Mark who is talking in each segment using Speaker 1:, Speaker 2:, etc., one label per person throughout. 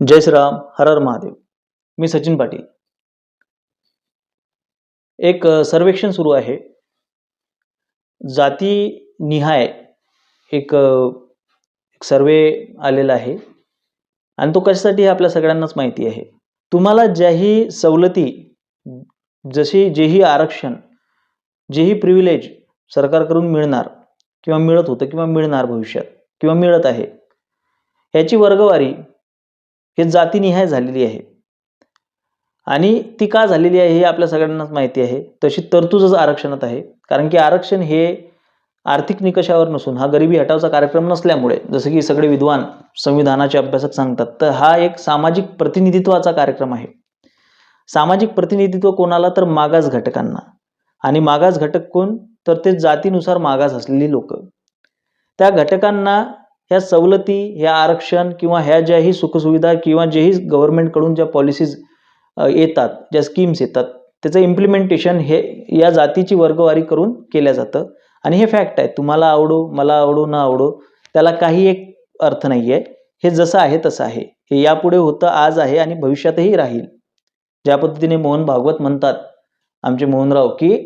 Speaker 1: जय श्रीराम हर हर महादेव. मी सचिन पाटील. एक सर्वेक्षण सुरू आहे. जाती निहाय एक एक सर्वे आलेला आहे. आणि तो कशासाठी हे आपल्या सगळ्यांनाच माहिती आहे. तुम्हाला ज्याही सवलती जशी जेही आरक्षण जेही प्रिव्हिलेज सरकारकडून मिळणार किंवा मिळत होतं किंवा मिळणार भविष्यात किंवा मिळत आहे याची वर्गवारी हे जातीनिहाय झालेली आहे. आणि ती का झालेली आहे हे आपल्या सगळ्यांनाच माहिती आहे. तशी तरतूदच आरक्षणात आहे. कारण की आरक्षण हे आर्थिक निकषावर नसून हा गरिबी हटावचा कार्यक्रम नसल्यामुळे जसं की सगळे विद्वान संविधानाचे अभ्यासक सांगतात तर हा एक सामाजिक प्रतिनिधित्वाचा कार्यक्रम आहे. सामाजिक प्रतिनिधित्व कोणाला? तर मागास घटकांना. आणि मागास घटक कोण? तर ते जातीनुसार मागास असलेली लोक. त्या घटकांना ह्या सवलती ह्या आरक्षण किंवा ह्या ज्याही सुखसुविधा किंवा जेही गव्हर्नमेंटकडून ज्या पॉलिसीज येतात ज्या स्कीम्स येतात त्याचं इम्प्लिमेंटेशन हे या जातीची वर्गवारी करून केल्या जातं. आणि हे फॅक्ट आहे तुम्हाला आवडो मला आवडो न आवडो त्याला काही एक अर्थ नाही आहे हे जसं आहे तसं आहे. हे यापुढे होतं आज आहे आणि भविष्यातही राहील. ज्या पद्धतीने मोहन भागवत म्हणतात आमचे मोहनराव की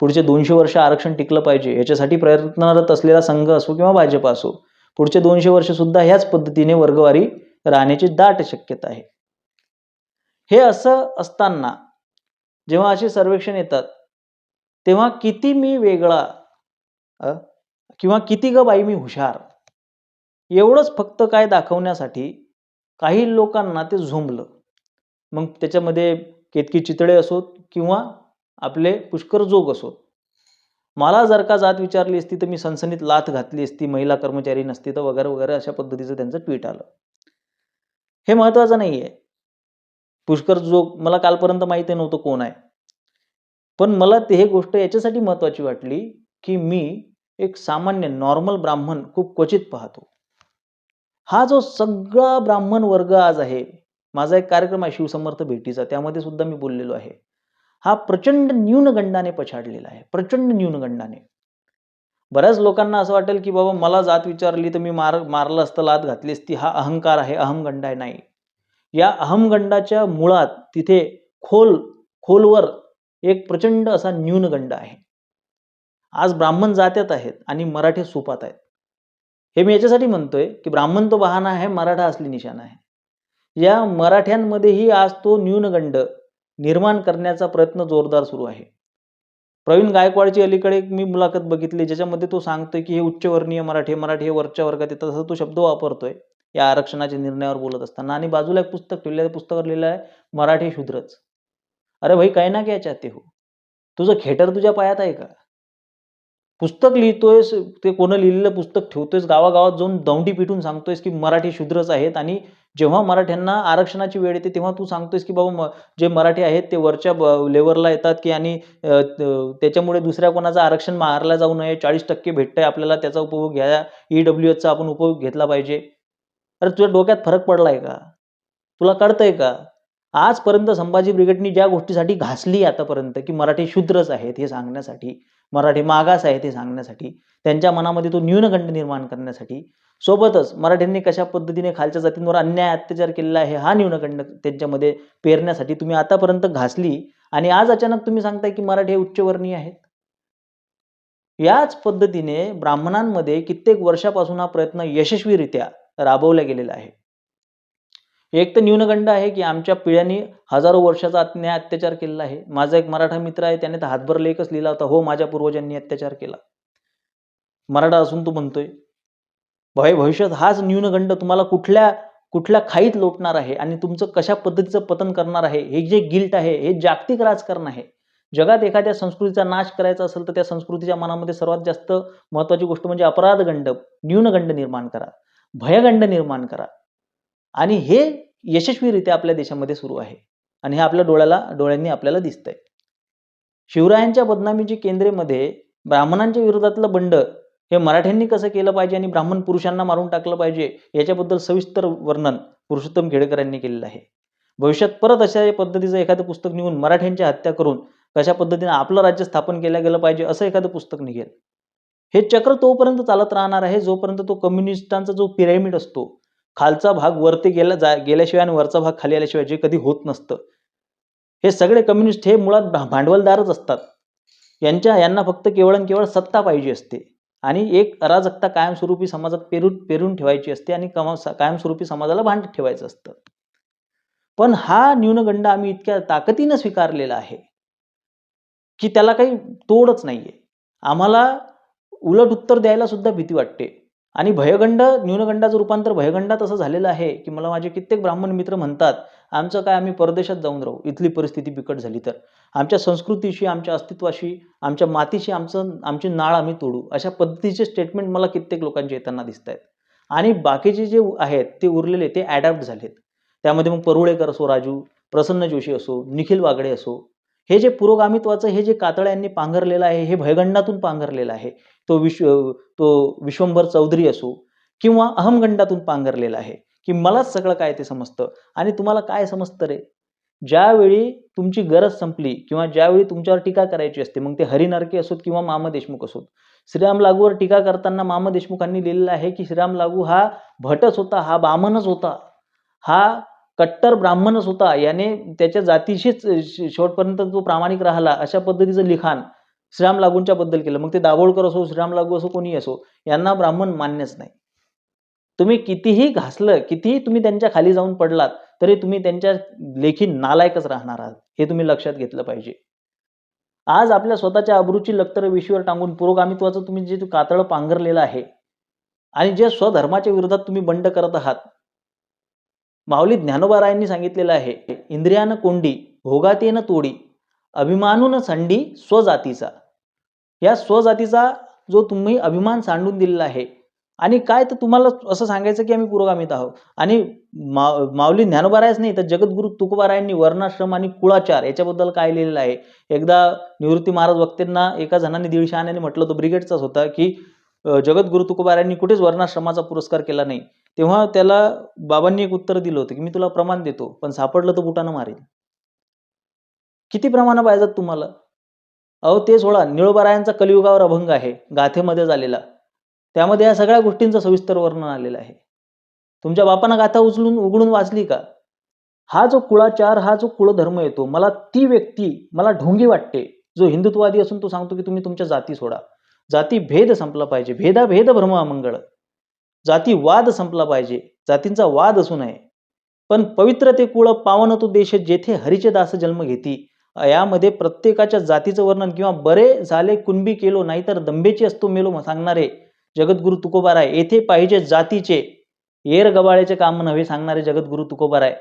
Speaker 1: पुढचे दोनशे वर्ष आरक्षण टिकलं पाहिजे याच्यासाठी प्रयत्नरत असलेला संघ असो किंवा भाजप असो पुढचे दोनशे वर्ष सुद्धा ह्याच पद्धतीने वर्गवारी राहण्याची दाट शक्यता आहे. हे असं असताना जेव्हा असे सर्वेक्षण येतात तेव्हा किती मी वेगळा किंवा किती ग बाई मी हुशार एवढंच फक्त काय दाखवण्यासाठी काही लोकांना ते झोंबलं. मग त्याच्यामध्ये केतकी चितळे असोत किंवा आपले पुष्कर जोग असोत. मला जर का जात विचारली असती तर मी सनसनीत लाथ घातली असती महिला कर्मचारी नसती तर वगैरे वगैरे अशा पद्धतीचं त्यांचं ट्विट आलं. हे महत्वाचं नाही आहे पुष्कर जो मला कालपर्यंत माहिती नव्हतं कोण आहे. पण मला ते हे गोष्ट याच्यासाठी महत्वाची वाटली की मी एक सामान्य नॉर्मल ब्राह्मण खूप क्वचित पाहतो. हा जो सगळा ब्राह्मण वर्ग आज आहे माझा एक कार्यक्रम आहे शिवसमर्थ भेटीचा त्यामध्ये सुद्धा मी बोललेलो आहे. हा प्रचंड न्यूनगंडाने पछाडलेला आहे. प्रचंड न्यूनगंडाने. बऱ्याच लोकांना असं वाटेल की बाबा मला जात विचारली तर मी मार मारलं असतं लात घातली असती हा अहंकार आहे अहमगंड आहे नाही. या अहमगंडाच्या मुळात तिथे खोल खोलवर एक प्रचंड असा न्यूनगंड आहे. आज ब्राह्मण जात्यात आहेत आणि मराठे सुपात आहेत. हे मी याच्यासाठी म्हणतोय की ब्राह्मण तो बहाणा आहे मराठा असली निशाणा आहे. या मराठ्यांमध्येही आज तो न्यूनगंड निर्माण करण्याचा प्रयत्न जोरदार सुरू आहे. प्रवीण गायकवाडची अलीकडे एक मी मुलाखत बघितली ज्याच्यामध्ये तो सांगतोय की हे उच्चवर्णीय मराठी मराठी हे वरच्या वर्गात येतात असं तो शब्द वापरतोय. या आरक्षणाच्या निर्णयावर बोलत असताना आणि बाजूला एक पुस्तक ठेवलं आहे पुस्तकावर लिहिलं आहे मराठी शूद्रच. अरे भाई काय ना क्या चाहते हो? तुझं खेटर तुझ्या पायात आहे का? पुस्तक लिहितोयस ते कोण लिहिलेलं पुस्तक ठेवतोयस गावागावात जाऊन दौंडी पिटून सांगतोयस की मराठी शूद्रच आहेत आणि जेव्हा मराठ्यांना आरक्षणाची वेळ येते तेव्हा तू सांगतोयस की बाबा जे मराठी आहेत ते वरच्या लेवरला येतात की आणि त्याच्यामुळे दुसऱ्या कोणाचं आरक्षण मारला जाऊ नये चाळीस टक्के भेटतंय आपल्याला त्याचा उपभोग घ्या. ई डब्ल्यू एचचा आपण उपभोग घेतला पाहिजे. अरे तुझ्या डोक्यात फरक पडलाय का? तुला कळतंय का? आजपर्यंत संभाजी ब्रिगेडनी ज्या गोष्टीसाठी घासली आतापर्यंत की मराठी शूद्रच आहेत हे सांगण्यासाठी मराठी मागास आहेत ते सांगण्यासाठी त्यांच्या मनामध्ये तो न्यूनगंड निर्माण करण्यासाठी. सोबतच मराठ्यांनी कशा पद्धतीने खालच्या जातींवर अन्याय अत्याचार केलेला आहे हा न्यूनगंड त्यांच्यामध्ये पेरण्यासाठी तुम्ही आतापर्यंत घासली आणि आज अचानक तुम्ही सांगताय की मराठी हे उच्चवर्णीय आहेत? याच पद्धतीने ब्राह्मणांमध्ये कित्येक वर्षापासून हा प्रयत्न यशस्वीरित्या राबवला गेलेला आहे. एक तर न्यूनगंड आहे की आमच्या पिढ्यांनी हजारो वर्षाचा अन्याय अत्याचार केलेला आहे. माझा एक मराठा मित्र आहे त्याने तर हातभर लेखच लिहिला होता. हो माझ्या पूर्वजांनी अत्याचार केला. मराठा असून तू म्हणतोय भय भविष्यात हाच न्यूनगंड तुम्हाला कुठल्या कुठल्या खाईत लोटणार आहे आणि तुमचं कशा पद्धतीचं पतन करणार आहे? हे जे गिल्ट आहे हे जागतिक राजकारण आहे. जगात एखाद्या संस्कृतीचा नाश करायचा असेल तर त्या संस्कृतीच्या मनामध्ये सर्वात जास्त महत्वाची गोष्ट म्हणजे अपराधगंड. न्यूनगंड निर्माण करा. भयगंड निर्माण करा. आणि हे यशस्वीरित्या आपल्या देशामध्ये सुरू आहे. आणि हे आपल्या डोळ्याला डोळ्यांनी आपल्याला दिसतंय. शिवरायांच्या बदनामीची केंद्रेमध्ये ब्राह्मणांच्या विरोधातलं बंड हे मराठ्यांनी कसं केलं पाहिजे आणि ब्राह्मण पुरुषांना मारून टाकलं पाहिजे याच्याबद्दल सविस्तर वर्णन पुरुषोत्तम खेडेकरांनी केलेलं आहे. भविष्यात परत अशा पद्धतीचं एखादं पुस्तक निघून मराठ्यांची हत्या करून कशा पद्धतीने आपलं राज्य स्थापन केलं गेलं पाहिजे असं एखादं पुस्तक निघेल. हे चक्र तोपर्यंत चालत राहणार आहे जोपर्यंत तो कम्युनिस्टांचा जो पिरॅमिड असतो खालचा भाग वरती गेला जा गेल्याशिवाय आणि वरचा भाग खाली आल्याशिवाय जे कधी होत नसतं. हे सगळे कम्युनिस्ट हे मुळात भांडवलदारच असतात. यांच्या यांना फक्त केवळ आणि केवळ सत्ता पाहिजे असते. आणि एक अराजकता कायमस्वरूपी समाजात पेरून पेरून ठेवायची असते आणि कमा कायमस्वरूपी समाजाला भांड ठेवायचं असतं. पण हा न्यूनगंड आम्ही इतक्या ताकदीनं स्वीकारलेला आहे की त्याला काही तोडच नाहीये. आम्हाला उलट उत्तर द्यायला सुद्धा भीती वाटते. आणि भयगंड न्यूनगंडाचं रूपांतर भयगंडात असं झालेलं आहे की मला माझे कित्येक ब्राह्मण मित्र म्हणतात आमचं काय आम्ही परदेशात जाऊन राहू? इथली परिस्थिती बिकट झाली तर. आमच्या संस्कृतीशी आमच्या अस्तित्वाशी आमच्या मातीशी आमचं आमची नाळ आम्ही तोडू अशा पद्धतीचे स्टेटमेंट मला कित्येक लोकांचे येताना दिसत आहेत आणि बाकीचे जे आहेत ते उरलेले ते ॲडॅप्ट झालेत. त्यामध्ये मग परुळेकर असो राजू प्रसन्न जोशी असो निखिल वागडे असो हे जे पुरोगामित्वाचं हे जे कातळ यांनी पांघरलेलं आहे हे भयगंडातून पांघरलेलं आहे तो विश्व तो विश्वंभर चौधरी असो किंवा अहमगंडातून पांघरलेला आहे की मलाच सगळं काय ते समजतं आणि तुम्हाला काय समजतं रे? ज्यावेळी तुमची गरज संपली किंवा ज्यावेळी तुमच्यावर टीका करायची असते मग ते हरिनारके असोत किंवा मामा देशमुख असोत. श्रीराम लागूवर टीका करताना मामा देशमुखांनी लिहिलेलं आहे की श्रीराम लागू हा भटच होता हा बामनच होता. हा कट्टर ब्राह्मणच होता याने त्याच्या जातीशीच शेवटपर्यंत तो प्रामाणिक राहिला अशा पद्धतीचं लिखाण श्रीराम लागूंच्या बद्दल केलं. मग ते दाभोळकर असो श्रीराम लागू असो कोणी असो यांना ब्राह्मण मान्यच नाही. तुम्ही कितीही घासलं कितीही तुम्ही त्यांच्या खाली जाऊन पडलात तरी तुम्ही त्यांच्या लेखी नालायकच राहणार आहात. हे तुम्ही लक्षात घेतलं पाहिजे. आज आपल्या स्वतःच्या अब्रूची लक्तर विशीवर टांगून पुरोगामित्वाचं तुम्ही जे कातळ पांघरलेलं आहे आणि जे स्वधर्माच्या विरोधात तुम्ही बंड करत आहात माऊली ज्ञानोबारायांनी सांगितलेलं आहे इंद्रियानं कोंडी भोगातेनं तोडी अभिमानून संडी स्वजातीचा. या स्वजातीचा जो तुम्ही अभिमान सांडून दिलेला आहे आणि काय तर तुम्हाला असं सांगायचं की आम्ही पुरोगामीत आहोत. आणि मा माऊली ज्ञानोबारायच नाही तर जगद्गुरु तुकोबारायांनी वर्णाश्रम आणि कुळाचार याच्याबद्दल काय लिहिलेलं आहे? एकदा निवृत्ती महाराज वक्त्यांना एका जणांनी दीडशे आण्याने म्हटलं तो ब्रिगेडचाच होता की जगद्गुरु तुकोबारायांनी कुठेच वर्णाश्रमाचा पुरस्कार केला नाही. तेव्हा त्याला बाबांनी एक उत्तर दिलं होतं की मी तुला प्रमाण देतो पण सापडलं तर बुटानं मारेल किती प्रमाणं पाहिजेत तुम्हाला? अहो ते सोडा निळोबारायांचा कलियुगावर अभंग आहे गाथेमध्ये झालेला. त्यामध्ये या सगळ्या गोष्टींचं सविस्तर वर्णन आलेलं आहे. तुमच्या बापानं गाथा उचलून उघडून वाचली का? हा जो कुळाचार हा जो कुळधर्म येतो मला ती व्यक्ती मला ढोंगी वाटते. जो हिंदुत्ववादी असून तो सांगतो की तुम्ही तुमच्या जाती सोडा. जाती भेद संपला पाहिजे. भेदा भेद भ्रम अमंगळ. जाती वाद संपला पाहिजे. जातींचा वाद असू नये. पण पवित्र ते कुळ पावन तो देश जेथे हरीचे दास जन्म घेती. यामध्ये प्रत्येकाच्या जातीचं वर्णन किंवा बरे झाले कुणबी केलो नाहीतर दंबेची असतो मेलो सांगणारे जगद्गुरु तुकोबाराय. येथे पाहिजे जातीचे. येर गबाळ्याचे काम नव्हे सांगणारे जगद्गुरु तुकोबाराय.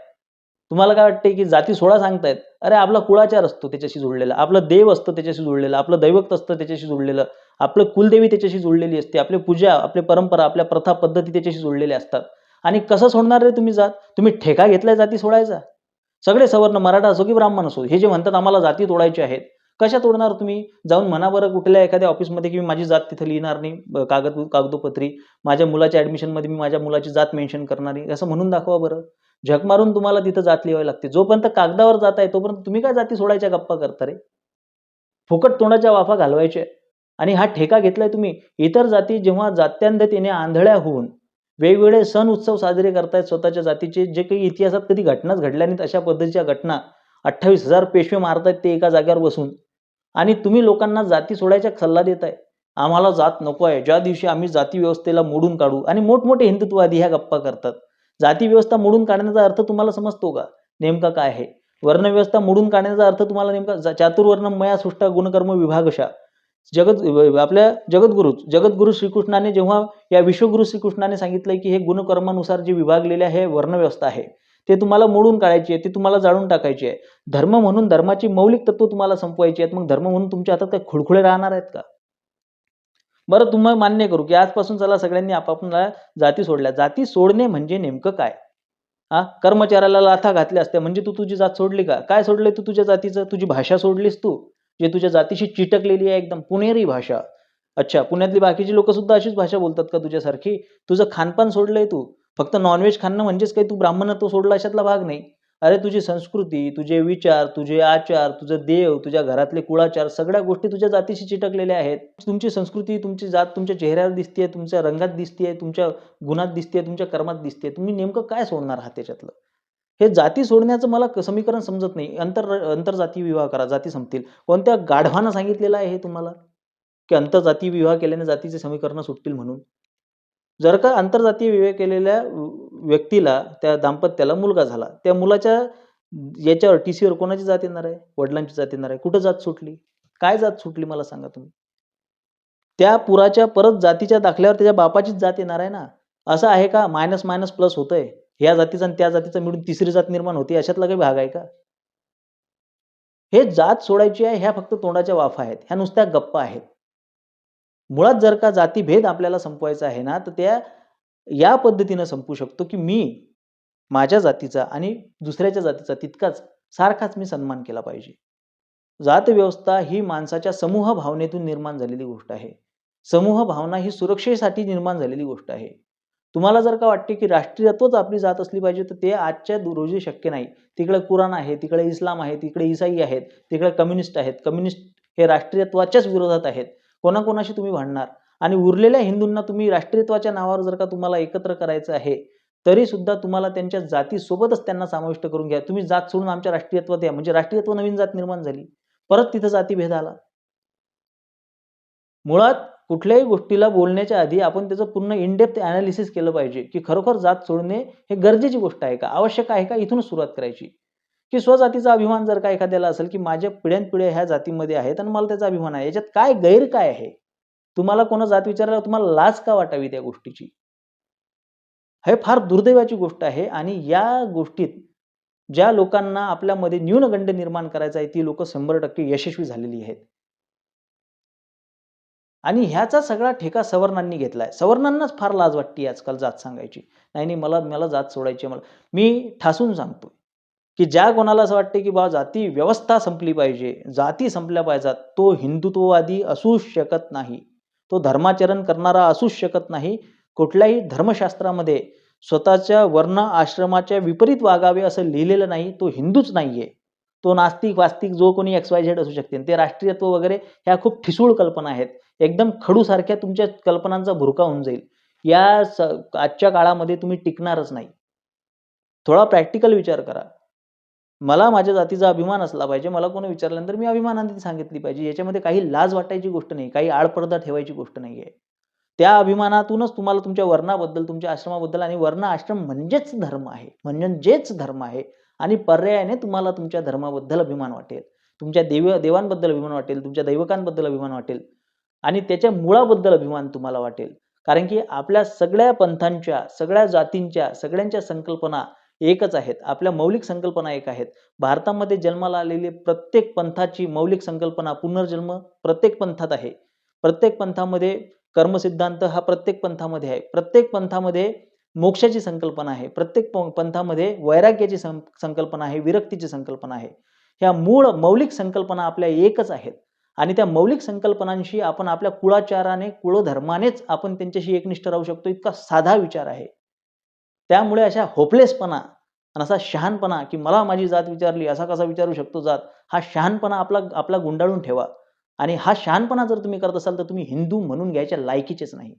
Speaker 1: तुम्हाला काय वाटते की जाती सोळा सांगतायत? अरे आपला कुळाचार असतो त्याच्याशी जुळलेला. आपलं देव असतं त्याच्याशी जुळलेलं. आपलं दैवक्त असतं त्याच्याशी जुळलेलं. आपलं कुलदेवी त्याच्याशी जुळलेली असते. आपली पूजा आपली परंपरा आपल्या प्रथा पद्धती त्याच्याशी जुळलेल्या असतात. आणि कसं सोडणार रे तुम्ही जात? तुम्ही ठेका घेतलाय जाती सोडायचा? सगळे सवर्ण मराठा असो की ब्राह्मण असो हे जे म्हणतात आम्हाला जाती तोडायचे आहेत कशा तोडणार तुम्ही? जाऊन म्हणा बरं कुठल्या एखाद्या ऑफिसमध्ये की मी माझी जात तिथं लिहिणार नाही कागद कागदोपत्री माझ्या मुलाच्या ॲडमिशनमध्ये मी माझ्या मुलाची जात मेन्शन करणार नाही असं म्हणून दाखवा बरं. झक मारून तुम्हाला तिथं जात लिहावी लागते. जोपर्यंत कागदावर जात आहे तोपर्यंत तुम्ही काय जाती सोडायच्या गप्पा करता रे? फुकट तोंडाच्या वाफा घालवायच्या आणि हा ठेका घेतलाय तुम्ही. इतर जाती जेव्हा जात्यांधतेने आंधळ्या होऊन वेगवेगळे सण उत्सव साजरे करतायत स्वतःच्या जातीचे जे काही इतिहासात कधी घटनाच घडल्या नाहीत अशा पद्धतीच्या घटना अठ्ठावीस हजार पेशवे मारतायत ते एका जागेवर बसून. आणि तुम्ही लोकांना जाती सोडायचा सल्ला देताय. आम्हाला जात नको आहे ज्या दिवशी आम्ही जाती व्यवस्थेला मोडून काढू आणि मोठमोठे हिंदुत्ववादी ह्या गप्पा करतात. जाती व्यवस्था मोडून काढण्याचा अर्थ तुम्हाला समजतो का? नेमका काय आहे? वर्णव्यवस्था मोडून काढण्याचा अर्थ तुम्हाला नेमका जा- चातुर्वर्ण मया सृष्टा गुणकर्म विभागशा जगत आपल्या जगद्गुरु जगद्गुरु श्रीकृष्णाने जेव्हा या विश्वगुरु श्रीकृष्णाने सांगितलं की हे गुणकर्मानुसार जे विभागलेले आहे वर्णव्यवस्था आहे ते तुम्हाला मोडून काढायची आहे ते तुम्हाला जाळून टाकायची आहे. धर्म म्हणून धर्माची मौलिक तत्व तुम्हाला संपवायची आहेत मग धर्म म्हणून तुमच्या हातात काय खुळखुळे राहणार आहेत का? बरं तुम्ही मान्य करू की आजपासून चला सगळ्यांनी आपापला जाती सोडल्या. जाती सोडणे म्हणजे नेमकं काय? हा? कर्मचाऱ्याला लाथा घातल्या असत्या म्हणजे तू तुझी जात सोडली का? काय सोडले तू तुझ्या जातीचं? तुझी भाषा सोडलीस तू. जे तुझ्या जातीशी चिटकलेली आहे एकदम पुणेरी भाषा. अच्छा पुण्यातली बाकीची लोक सुद्धा अशीच भाषा बोलतात का तुझ्यासारखी? तुझं खानपान सोडलंय तू. फक्त नॉनव्हेज खाणं म्हणजेच काही तू ब्राह्मणत्व सोडला अशातला भाग नाही. अरे तुझी संस्कृती तुझे विचार तुझे आचार तुझं देव तुझ्या घरातले कुळाचार सगळ्या गोष्टी तुझ्या जातीशी चिटकलेल्या आहेत. तुमची संस्कृती तुमची जात तुमच्या चेहऱ्यावर दिसते तुमच्या रंगात दिसते तुमच्या गुणात दिसते तुमच्या कर्मात दिसते तुम्ही नेमकं काय सोडणार आहात त्याच्यातलं? हे जाती सोडण्याचं मला समीकरण समजत नाही. अंतर आंतरजाती विवाह करा जाती संपतील. कोणत्या गाढवानं सांगितलेलं आहे हे तुम्हाला? की आंतरजातीय विवाह केल्याने जातीचे समीकरण सुटतील म्हणून? जर का आंतरजातीय विवाह केलेल्या व्यक्तीला त्या दाम्पत्याला मुलगा झाला. त्या मुलाच्या याच्यावर टी सीवर कोणाची जात येणार आहे? वडिलांची जात येणार आहे? कुठं जात सुटली? काय जात सुटली मला सांगा तुम्ही. त्या पुराच्या परत जातीच्या दाखल्यावर त्याच्या बापाचीच जात येणार आहे ना? असं आहे का? मायनस मायनस प्लस होतंय. ह्या जातीचा आणि त्या जातीचा मिळून तिसरी जात निर्माण होते. अशातला काही भाग आहे का? हे जात सोडायची आहे ह्या फक्त तोंडाच्या वाफा आहेत. ह्या नुसत्या गप्पा आहेत. मुळात जर का जातीभेद आपल्याला संपवायचा आहे ना तर त्या या पद्धतीनं संपू शकतो की मी माझ्या जातीचा आणि दुसऱ्याच्या जातीचा तितकाच सारखाच मी सन्मान केला पाहिजे. जात व्यवस्था ही माणसाच्या समूह भावनेतून निर्माण झालेली गोष्ट आहे. समूह भावना ही सुरक्षेसाठी निर्माण झालेली गोष्ट आहे. तुम्हाला जर का वाटते की राष्ट्रीयत्वच आपली जात असली पाहिजे तर ते आजच्या रोजी शक्य नाही. तिकडे कुराण आहे तिकडे इस्लाम आहे तिकडे इसाई आहेत तिकडे कम्युनिस्ट आहेत. कम्युनिस्ट हे राष्ट्रीयत्वाच्याच विरोधात आहेत. कोणाकोणाशी तुम्ही भांडणार? आणि उरलेल्या हिंदूंना तुम्ही राष्ट्रीयत्वाच्या नावावर जर का तुम्हाला एकत्र करायचं आहे तरी सुद्धा तुम्हाला त्यांच्या जातीसोबतच त्यांना समाविष्ट करून घ्या. तुम्ही जात सोडून आमच्या राष्ट्रीयत्वात या. म्हणजे राष्ट्रीयत्व नवीन जात निर्माण झाली. परत तिथं जातीभेद आला. मुळात कुठल्याही गोष्टीला बोलण्याच्या आधी आपण त्याचं पूर्ण इनडेप्थ अनालिसिस केलं पाहिजे की खरोखर जात सोडणे हे गरजेची गोष्ट आहे का? आवश्यक आहे का? इथूनच सुरुवात करायची. की स्वजातीचा अभिमान जर का एखाद्याला असेल की माझ्या पिढ्यानपिढ्या ह्या जातीमध्ये आहेत आणि मला त्याचा अभिमान आहे. याच्यात काय गैर काय आहे? तुम्हाला कोणा जात विचारायला तुम्हाला लाज का वाटावी त्या गोष्टीची? हे फार दुर्दैवाची गोष्ट आहे आणि या गोष्टीत ज्या लोकांना आपल्यामध्ये न्यूनगंड निर्माण करायचा आहे ती लोक शंभर टक्के यशस्वी झालेली आहेत. आणि ह्याचा सगळा ठेका सवर्णांनी घेतलाय. सवर्णांनाच फार लाज वाटते आजकाल जात सांगायची. नाही नाही मला मला जात सोडायची मला. मी ठासून सांगतो की ज्या कोणाला असं वाटते की बा जाती व्यवस्था संपली पाहिजे जाती संपल्या पाहिजेत तो हिंदुत्ववादी असूच शकत नाही. तो धर्माचरण करणारा असूच शकत नाही. कुठल्याही धर्मशास्त्रामध्ये स्वतःच्या वर्ण आश्रमाच्या विपरीत वागावे असं लिहिलेलं नाही तो हिंदूच नाही आहे तो नास्तिक वास्तिक जो कोणी एक्स वाय झेड असू शकते. ते राष्ट्रीयत्व वगैरे ह्या खूप ठिसूळ कल्पना आहेत. एकदम खडूसारख्या तुमच्या कल्पनांचा भुरका होऊन जाईल. या स आजच्या काळामध्ये तुम्ही टिकणारच नाही. थोडा प्रॅक्टिकल विचार करा. मला माझ्या जातीचा अभिमान असला पाहिजे मला कोणी विचारल्यानंतर मी अभिमानाने सांगितली पाहिजे. याच्यामध्ये काही लाज वाटायची गोष्ट नाही काही आडपडदा ठेवायची गोष्ट नाही आहे त्या अभिमानातूनच तुम्हाला तुमच्या वर्णाबद्दल तुमच्या आश्रमाबद्दल आणि वर्ण आश्रम म्हणजेच धर्म आहे. म्हणजेच धर्म आहे आणि पर्यायाने तुम्हाला तुमच्या धर्माबद्दल अभिमान वाटेल. तुमच्या देव देवांबद्दल अभिमान वाटेल तुमच्या दैवकांबद्दल अभिमान वाटेल आणि त्याच्या मुळाबद्दल अभिमान तुम्हाला वाटेल. कारण की आपल्या सगळ्या पंथांच्या सगळ्या जातींच्या सगळ्यांच्या संकल्पना एकच आहेत. आपल्या मौलिक संकल्पना एक आहेत. भारतामध्ये जन्माला आलेली प्रत्येक पंथाची मौलिक संकल्पना पुनर्जन्म प्रत्येक पंथात आहे. प्रत्येक पंथामध्ये कर्मसिद्धांत हा प्रत्येक पंथामध्ये आहे. प्रत्येक पंथामध्ये मोक्षाची संकल्पना आहे. प्रत्येक प- पंथामध्ये वैराग्याची सं संकल्पना आहे. विरक्तीची संकल्पना आहे. ह्या मूळ मौलिक संकल्पना आपल्या एकच आहेत. आणि त्या मौलिक संकल्पनांशी आपण आपल्या कुळाचाराने कुळधर्मानेच आपण त्यांच्याशी एकनिष्ठ राहू शकतो. इतका साधा विचार आहे. त्यामुळे अशा होपलेसपणा आणि असा शहाणपणा की मला माझी जात विचारली असा कसा विचारू शकतो जात हा शहाणपणा आपला आपला गुंडाळून ठेवा. आणि हा शहाणपणा जर तुम्ही करत असाल तर तुम्ही हिंदू म्हणून घ्यायच्या लायकीचेच नाही.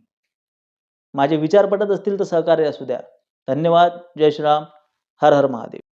Speaker 1: माझे विचार पटत असतील तर सहकार्य असू द्या. धन्यवाद. जय श्रीराम. हर हर महादेव.